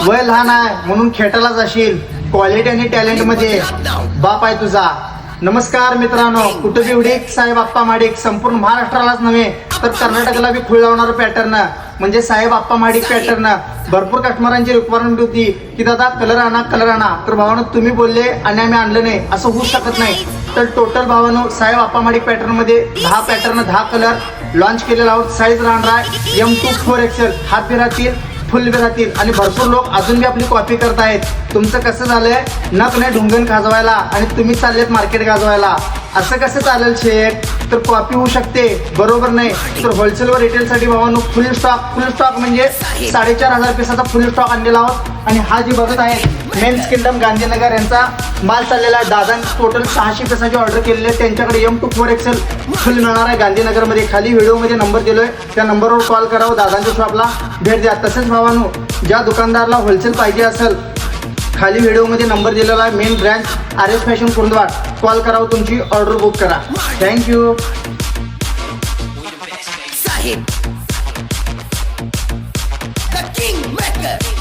वय लहान आहे म्हणून खेटालाच जाशील क्वालिटी आणि टॅलेंटमध्ये. बाप आहे तुझा. नमस्कार मित्रांनो. कुठं बी उडीक साहेब आप्पा माडिक. संपूर्ण महाराष्ट्रालाच नव्हे तर कर्नाटकला बी खुळ लावणारं पॅटर्न म्हणजे साहेब आप्पा माडिक पॅटर्न भरपूर कस्टमरांची रिक्वायरमेंट होती की दादा कलर आणा कलर आणा. तर भावानं तुम्ही बोलले आणि आम्ही आणलं नाही असं होऊ शकत नाही. तर टोटल भावानं साहेब आप्पा माडिक पॅटर्नमध्ये दहा पॅटर्न दहा कलर लॉन्च केलेला आहोत. साईज राहणार आहे एम टू फोर एक्सेल हात फिरातील फुल बी राहतील. आणि भरपूर लोक अजून बी आपली कॉपी करतायत. तुमचं कसं झालंय? नक नाही ढुंगण गाजवायला. आणि तुम्ही चाललेत मार्केट गाजवायला. असं कसं चालेल शेअर तर कॉपी होऊ शकते. बरोबर नाही. तर होलसेल व रिटेल साठी भावांनो फुल स्टॉक फुल स्टॉक म्हणजे साडेचार हजार पिसाचा फुल स्टॉक आणलेला आहोत. आणि हा जी बघत आहे मेन्स किंगडम गांधीनगर यांचा माल चाललेला आहे. दादा टोटल सहाशे पिसाची ऑर्डर केलेली आहे. त्यांच्याकडे M two four excel full मिळणार आहे. गांधीनगरमध्ये खाली व्हिडिओमध्ये नंबर दिलोय. त्या नंबरवर कॉल करावं. दादांच्या शॉपला भेट द्या. तसेच भावांनो ज्या दुकानदारला होलसेल पाहिजे असेल खाली व्हिडिओमध्ये नंबर दिलेला आहे. Main branch R S fashion Kundwad call करावं हो तुमची ऑर्डर बुक करा. थँक्यू साहेब. The King Maker.